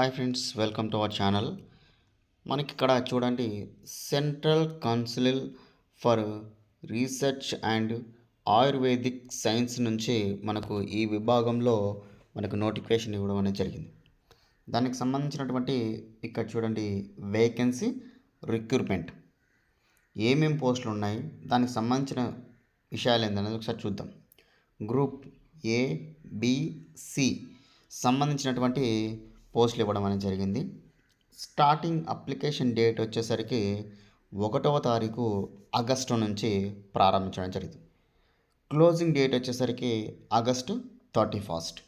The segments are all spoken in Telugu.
Hi friends welcome to our channel. మనకి ఇక్కడ చూడండి central council for research and Ayurvedic science నుంచి మనకు ఈ విభాగంలో మనకు నోటిఫికేషన్ ఇవ్వడం అనేది జరిగింది. దానికి సంబంధించినటువంటి ఇక్కడ చూడండి వేకెన్సీ రిక్రూట్మెంట్. ఏమేం పోస్టులు ఉన్నాయి దానికి సంబంధించిన విషయాలు ఏంటనేది ఒకసారి చూద్దాం. గ్రూప్ ఏ బిసి సంబంధించినటువంటి పోస్టులు ఇవ్వడం అనేది జరిగింది. స్టార్టింగ్ అప్లికేషన్ డేట్ వచ్చేసరికి ఒకటవ తారీఖు ఆగస్టు నుంచి ప్రారంభించడం జరిగింది. క్లోజింగ్ డేట్ వచ్చేసరికి ఆగస్టు థర్టీ ఫస్ట్.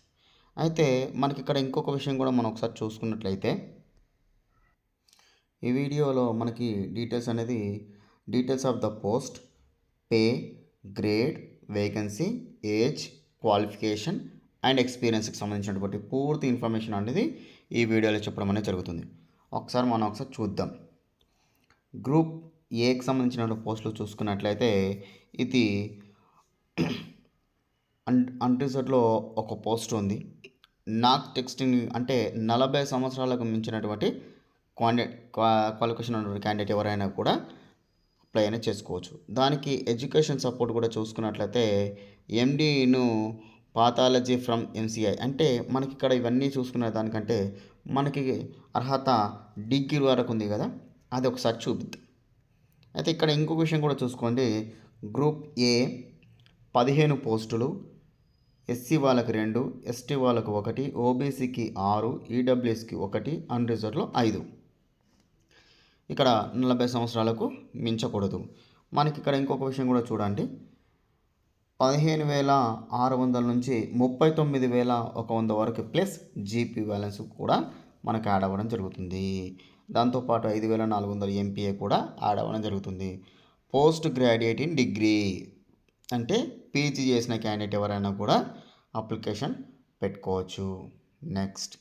అయితే మనకి ఇక్కడ ఇంకొక విషయం కూడా మనం ఒకసారి చూసుకున్నట్లయితే ఈ వీడియోలో మనకి డీటెయిల్స్ అనేది details of the post pay grade vacancy age qualification and ఎక్స్పీరియన్స్కి సంబంధించినటువంటి పూర్తి ఇన్ఫర్మేషన్ అనేది ఈ వీడియోలో చెప్పడం అనేది జరుగుతుంది. ఒకసారి మనం ఒకసారి చూద్దాం. గ్రూప్ ఏకి సంబంధించిన పోస్టులు చూసుకున్నట్లయితే ఇది అన్ అన్రిజర్వ్లో ఒక పోస్ట్ ఉంది. నాక్ టెక్స్టింగ్ అంటే నలభై సంవత్సరాలకు మించినటువంటి క్వాండిడేట్ క్వాలిఫికేషన్ ఉన్నటువంటి క్యాండిడేట్ ఎవరైనా కూడా అప్లై అయినా చేసుకోవచ్చు. దానికి ఎడ్యుకేషన్ సపోర్ట్ కూడా చూసుకున్నట్లయితే ఎండీను పాథాలజీ ఫ్రమ్ ఎంసీఐ అంటే మనకి ఇక్కడ ఇవన్నీ చూసుకునే దానికంటే మనకి అర్హత డిగ్రీ వరకు ఉంది కదా అది ఒకసారి చూపిద్దాం. అయితే ఇక్కడ ఇంకొక విషయం కూడా చూసుకోండి. గ్రూప్ ఏ పదిహేను పోస్టులు ఎస్సీ వాళ్ళకి రెండు ఎస్టీ వాళ్ళకు ఒకటి ఓబీసీకి ఆరు ఈడబ్ల్యూఎస్కి ఒకటి అన్రిజర్వ్లో ఐదు. ఇక్కడ నలభై సంవత్సరాలకు మించకూడదు. మనకి ఇక్కడ ఇంకొక విషయం కూడా చూడండి. పదిహేను వేల ఆరు వందల నుంచి ముప్పై తొమ్మిది వేల ఒక వంద వరకు ప్లస్ జీపీ బ్యాలెన్స్ కూడా మనకు యాడ్ అవ్వడం జరుగుతుంది. దాంతోపాటు ఐదు వేల నాలుగు వందల ఎంపీఏ కూడా యాడ్ అవ్వడం జరుగుతుంది. పోస్ట్ గ్రాడ్యుయేట్ ఇన్ డిగ్రీ అంటే పీజీ చేసిన క్యాండిడేట్ ఎవరైనా కూడా అప్లికేషన్ పెట్టుకోవచ్చు. నెక్స్ట్.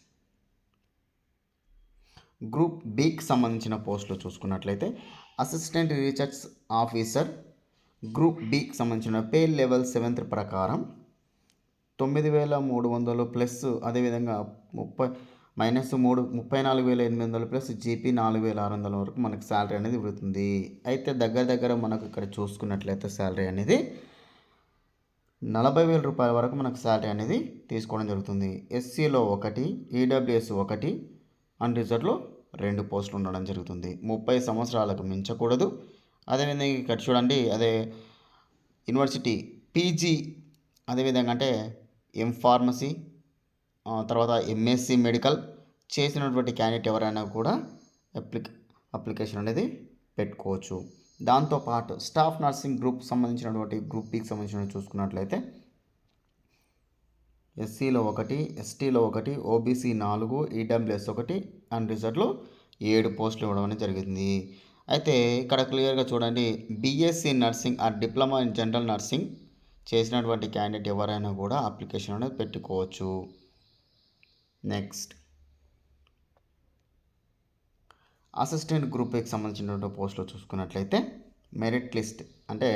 గ్రూప్ బికి సంబంధించిన పోస్టులు చూసుకున్నట్లయితే అసిస్టెంట్ రీసెర్చ్ ఆఫీసర్ గ్రూప్ బికి సంబంధించిన పే లెవెల్ సెవెంత్ ప్రకారం తొమ్మిది వేల మూడు వందలు ప్లస్ అదేవిధంగా ముప్పై మైనస్ మూడు ముప్పై నాలుగు వేల ఎనిమిది వందలు ప్లస్ జీపీ నాలుగు వేల ఆరు వందల వరకు మనకు శాలరీ అనేది ఇవ్వుతుంది అయితే దగ్గర దగ్గర మనకు ఇక్కడ చూసుకున్నట్లయితే శాలరీ అనేది నలభై వేల రూపాయల వరకు మనకు శాలరీ అనేది తీసుకోవడం జరుగుతుంది. ఎస్సీలో ఒకటి ఈడబ్ల్యూఎస్ ఒకటి అన్రిజర్వ్లో రెండు పోస్టులు ఉండడం జరుగుతుంది. ముప్పై సంవత్సరాలకు మించకూడదు. అదేవిధంగా ఇక్కడ చూడండి అదే యూనివర్సిటీ పీజీ అదేవిధంగా అంటే ఎం ఫార్మసీ తర్వాత ఎంఎస్సి మెడికల్ చేసినటువంటి క్యాండిడేట్ ఎవరైనా కూడా అప్లిక అప్లికేషన్ అనేది పెట్టుకోవచ్చు. దాంతోపాటు స్టాఫ్ నర్సింగ్ గ్రూప్ సంబంధించినటువంటి గ్రూప్ బికి సంబంధించిన చూసుకున్నట్లయితే ఎస్సీలో ఒకటి ఎస్టీలో ఒకటి ఓబీసీ నాలుగు ఈడబ్ల్యూఎస్ ఒకటి అండ్ రిజర్వ్లో ఏడు పోస్టులు ఇవ్వడం అనేది జరిగింది. అయితే ఇక్కడ క్లియర్గా చూడండి. BSc nursing or diploma in general nursing చేసినటువంటి క్యాండిడేట్ ఎవరైనా కూడా అప్లికేషన్ అనేది పెట్టుకోవచ్చు. నెక్స్ట్. అసిస్టెంట్ గ్రూప్కి సంబంధించినటువంటి పోస్టులు చూసుకున్నట్లయితే మెరిట్ లిస్ట్ అంటే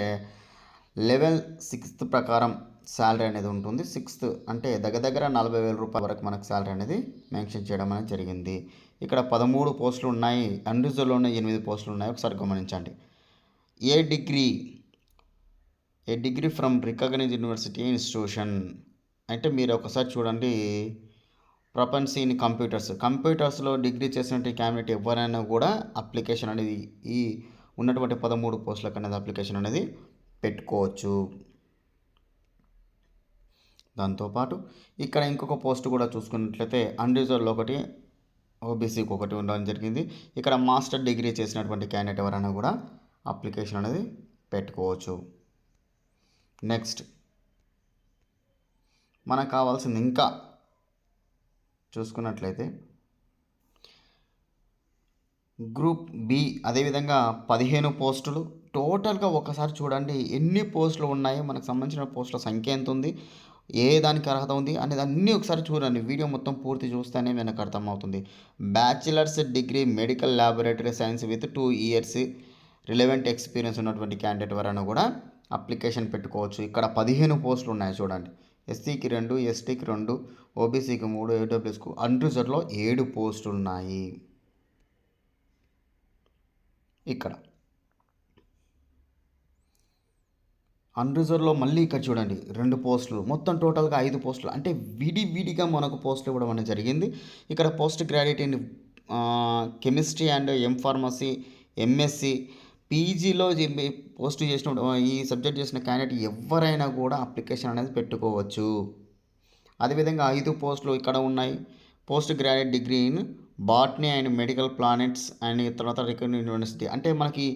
లెవెల్ సిక్స్త్ ప్రకారం శాలరీ అనేది ఉంటుంది. సిక్స్త్ అంటే దగ్గర దగ్గర నలభై వేల రూపాయల వరకు మనకు శాలరీ అనేది మెన్షన్ చేయడం అనేది జరిగింది. ఇక్కడ పదమూడు పోస్టులు ఉన్నాయి అన్రిజర్వ్లోనే ఎనిమిది పోస్టులు ఉన్నాయి. ఒకసారి గమనించండి. A degree A degree from recognise university institution అంటే మీరు ఒకసారి చూడండి. ప్రపంచ్ ఇన్ కంప్యూటర్స్ కంప్యూటర్స్లో డిగ్రీ చేసినటువంటి క్యాండిడేట్ ఎవరైనా కూడా అప్లికేషన్ అనేది ఈ ఉన్నటువంటి పదమూడు పోస్టులకు అనేది అప్లికేషన్ అనేది పెట్టుకోవచ్చు. దాంతోపాటు ఇక్కడ ఇంకొక పోస్ట్ కూడా చూసుకున్నట్లయితే అన్రిజర్వ్లో ఒకటి ఓబీసీకి ఒకటి ఉండడం జరిగింది. ఇక్కడ మాస్టర్ డిగ్రీ చేసినటువంటి క్యాండిడేట్ ఎవరైనా కూడా అప్లికేషన్ అనేది పెట్టుకోవచ్చు. నెక్స్ట్ మనకు కావాల్సింది ఇంకా చూసుకున్నట్లయితే గ్రూప్ బి అదేవిధంగా పదిహేను పోస్టులు. టోటల్గా ఒకసారి చూడండి ఎన్ని పోస్టులు ఉన్నాయి? మనకు సంబంధించిన పోస్టుల సంఖ్య ఎంత ఉంది ఏ దానికి అర్హత ఉంది అనేది అన్నీ ఒకసారి చూడండి. వీడియో మొత్తం పూర్తి చూస్తేనే మనకు అర్థమవుతుంది. Bachelors degree medical laboratory science with two years relevant experience ఉన్నటువంటి క్యాండిడేట్ వరను కూడా అప్లికేషన్ పెట్టుకోవచ్చు. ఇక్కడ పదిహేను పోస్టులు ఉన్నాయి చూడండి. ఎస్సీకి రెండు ఎస్టీకి రెండు ఓబీసీకి మూడు ఏడబ్ల్యూఎస్కు అన్రిజర్వ్లో ఏడు పోస్టులు ఉన్నాయి. ఇక్కడ అన్రిజర్వ్లో మళ్ళీ ఇక్కడ చూడండి రెండు పోస్టులు. మొత్తం టోటల్గా ఐదు పోస్టులు. అంటే విడివిడిగా మనకు పోస్టులు ఇవ్వడం అనేది జరిగింది. ఇక్కడ post graduate in chemistry and M pharmacy MSc పీజీలో పోస్ట్ చేసిన ఈ సబ్జెక్ట్ చేసిన క్యాండిడేట్ ఎవరైనా కూడా అప్లికేషన్ అనేది పెట్టుకోవచ్చు. అదేవిధంగా ఐదు పోస్టులు ఇక్కడ ఉన్నాయి. Post graduate degree in botany and medical planets and తర్వాత రికగ్నైజ్ యూనివర్సిటీ అంటే మనకి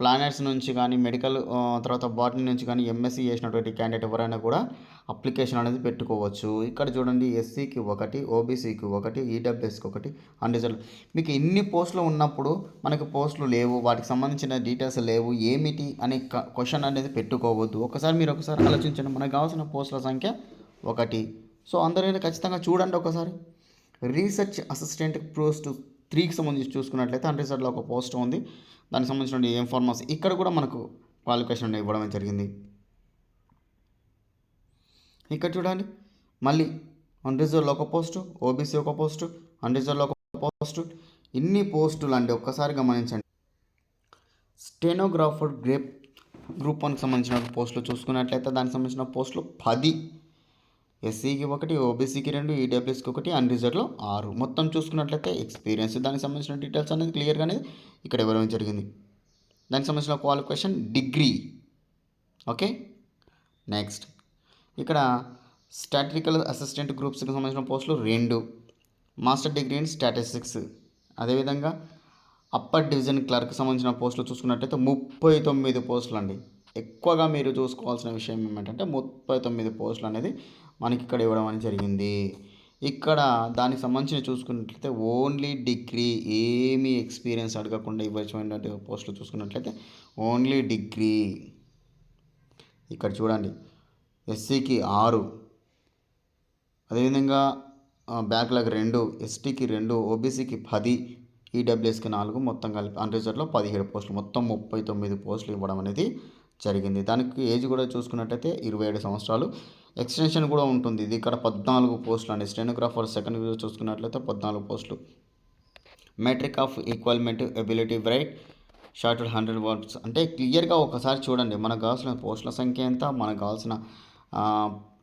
ప్లానెట్స్ నుంచి కానీ మెడికల్ తర్వాత బాటనీ నుంచి కానీ ఎంఎస్సీ చేసినటువంటి క్యాండిడేట్ ఎవరైనా కూడా అప్లికేషన్ అనేది పెట్టుకోవచ్చు. ఇక్కడ చూడండి ఎస్సీకి ఒకటి ఓబీసీకి ఒకటి ఈడబ్ల్యూఎస్కి ఒకటి అన్రిజర్వ్ మీకు ఇన్ని పోస్టులు ఉన్నప్పుడు మనకి పోస్టులు లేవు వాటికి సంబంధించిన డీటెయిల్స్ లేవు ఏమిటి అనే క్వశ్చన్ అనేది పెట్టుకోవద్దు. ఒకసారి మీరు ఒకసారి ఆలోచించండి మనకు కావాల్సిన పోస్టుల సంఖ్య ఒకటి. సో అందరైనా ఖచ్చితంగా చూడండి ఒకసారి. రీసెర్చ్ అసిస్టెంట్ పోస్ట్ త్రీకి సంబంధించి చూసుకున్నట్లయితే అన్రిజర్వ్లో ఒక పోస్ట్ ఉంది. దానికి సంబంధించిన ఏం ఫార్మర్స్ ఇక్కడ కూడా మనకు క్వాలిఫికేషన్ ఇవ్వడం జరిగింది. ఇక్కడ చూడండి. మళ్ళీ అన్రిజర్వ్లో ఒక పోస్టు ఓబీసీ ఒక పోస్టు అన్రిజర్వ్లో ఒక పోస్టు. ఇన్ని పోస్టులు అండి ఒక్కసారి గమనించండి. స్టెనోగ్రాఫర్ గ్రేప్ గ్రూప్ వన్కి సంబంధించిన పోస్టులు చూసుకున్నట్లయితే దానికి సంబంధించిన పోస్టులు పది. ఎస్సీకి ఒకటి ఓబీసీకి రెండు ఈడబ్ల్యూఎస్కి ఒకటి అన్రిజర్వ్లో ఆరు. మొత్తం చూసుకున్నట్లయితే ఎక్స్పీరియన్స్ దానికి సంబంధించిన డీటెయిల్స్ అనేది క్లియర్గా అనేది ఇక్కడ ఇవ్వడం జరిగింది. దానికి సంబంధించిన క్వాలిఫికేషన్ డిగ్రీ ఓకే? నెక్స్ట్ ఇక్కడ స్టాటిస్టికల్ అసిస్టెంట్ గ్రూప్స్కి సంబంధించిన పోస్టులు రెండు. మాస్టర్ డిగ్రీ ఇన్ స్టాటిస్టిక్స్ అదేవిధంగా అప్పర్ డివిజన్ క్లర్క్ సంబంధించిన పోస్టులు చూసుకున్నట్లయితే ముప్పై తొమ్మిది పోస్టులు అండి ఎక్కువగా మీరు చూసుకోవాల్సిన విషయం ఏమిటంటే ముప్పై తొమ్మిది పోస్టులు అనేది మనకి ఇక్కడ ఇవ్వడం అనేది జరిగింది. ఇక్కడ దానికి సంబంధించిన చూసుకున్నట్లయితే ఓన్లీ డిగ్రీ ఏమీ ఎక్స్పీరియన్స్ అడగకుండా ఇవ్వచ్చినటువంటి పోస్టులు చూసుకున్నట్లయితే ఓన్లీ డిగ్రీ. ఇక్కడ చూడండి ఎస్సీకి ఆరు అదేవిధంగా బ్యాక్లాగ్ రెండు ఎస్టీకి రెండు ఓబీసీకి పది ఈడబ్ల్యూఎస్కి నాలుగు మొత్తం కలిపి అన్రిజర్వ్లో పదిహేడు పోస్టులు మొత్తం ముప్పై తొమ్మిది పోస్టులు ఇవ్వడం అనేది జరిగింది. దానికి ఏజ్ కూడా చూసుకున్నట్టయితే ఇరవై ఏడు సంవత్సరాలు. ఎక్స్టెన్షన్ కూడా ఉంటుంది. ఇది ఇక్కడ పద్నాలుగు పోస్టులు అండి. స్టెనోగ్రాఫర్ సెకండ్ వ్యూ చూసుకున్నట్లయితే పద్నాలుగు పోస్టులు. Matric of equivalent ability bright shorted hundred words అంటే క్లియర్గా ఒకసారి చూడండి. మనకు కావాల్సిన పోస్టుల సంఖ్య ఎంత? మనకు కావాల్సిన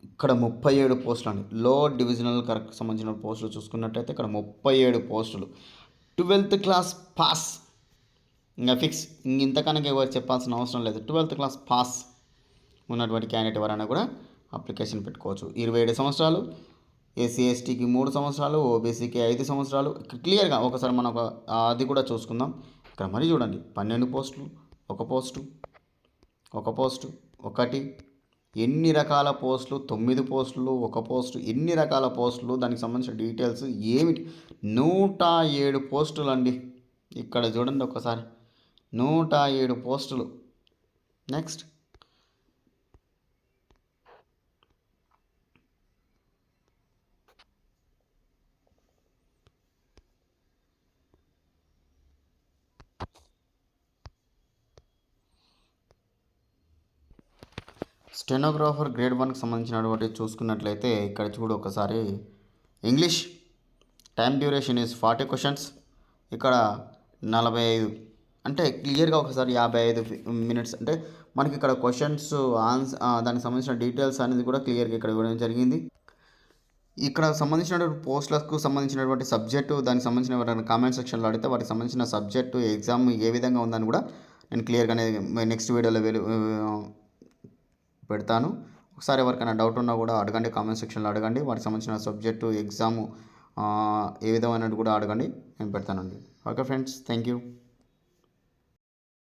ఇక్కడ ముప్పై ఏడు పోస్టులు అండి. లో డివిజనల్ కరెక్ట్ సంబంధించిన పోస్టులు చూసుకున్నట్టయితే ఇక్కడ ముప్పై ఏడు పోస్టులు. Twelfth class pass. ఇంకా ఫిక్స్. ఇంతకన్నా ఎవరు చెప్పాల్సిన అవసరం లేదు. ట్వెల్త్ క్లాస్ పాస్ ఉన్నటువంటి క్యాండిడేట్ ఎవరైనా కూడా అప్లికేషన్ పెట్టుకోవచ్చు. ఇరవై ఏడు సంవత్సరాలు ఎస్సీ ఎస్టీకి మూడు సంవత్సరాలు ఓబీసీకి ఐదు సంవత్సరాలు. క్లియర్గా ఒకసారి మనం ఒక అది కూడా చూసుకుందాం. ఇక్కడ మరీ చూడండి. పన్నెండు పోస్టులు ఒక పోస్టు ఒక పోస్టు ఒకటి. ఎన్ని రకాల పోస్టులు? తొమ్మిది పోస్టులు ఒక పోస్టు. ఎన్ని రకాల పోస్టులు? దానికి సంబంధించిన డీటెయిల్స్ ఏమిటి? నూట ఏడు పోస్టులు అండి ఇక్కడ చూడండి ఒకసారి. నూట ఏడు పోస్టులు. నెక్స్ట్. స్టెనోగ్రాఫర్ గ్రేడ్ వన్కి సంబంధించినటువంటి చూసుకున్నట్లయితే ఇక్కడ చూడు ఒకసారి. English time duration is forty questions. ఇక్కడ నలభై ఐదు. అంటే క్లియర్గా ఒకసారి యాభై ఐదు మినిట్స్. అంటే మనకి ఇక్కడ క్వశ్చన్స్ ఆన్స్ దానికి సంబంధించిన డీటెయిల్స్ అనేది కూడా క్లియర్గా ఇక్కడ ఇవ్వడం జరిగింది. ఇక్కడ సంబంధించినటువంటి పోస్టులకు సంబంధించినటువంటి సబ్జెక్టు దానికి సంబంధించిన ఎవరైనా కామెంట్ సెక్షన్లో అడిగితే వాటికి సంబంధించిన సబ్జెక్టు ఎగ్జామ్ ఏ విధంగా ఉందని కూడా నేను క్లియర్గానే నెక్స్ట్ వీడియోలో వెళ్ళి పెడతాను. ఒకసారి ఎవరికైనా డౌట్ ఉన్నా కూడా అడగండి కామెంట్ సెక్షన్లో అడగండి. వాటికి సంబంధించిన సబ్జెక్టు ఎగ్జాము ఏ విధమైనది కూడా అడగండి. నేను పెడతానండి. Okay friends thank you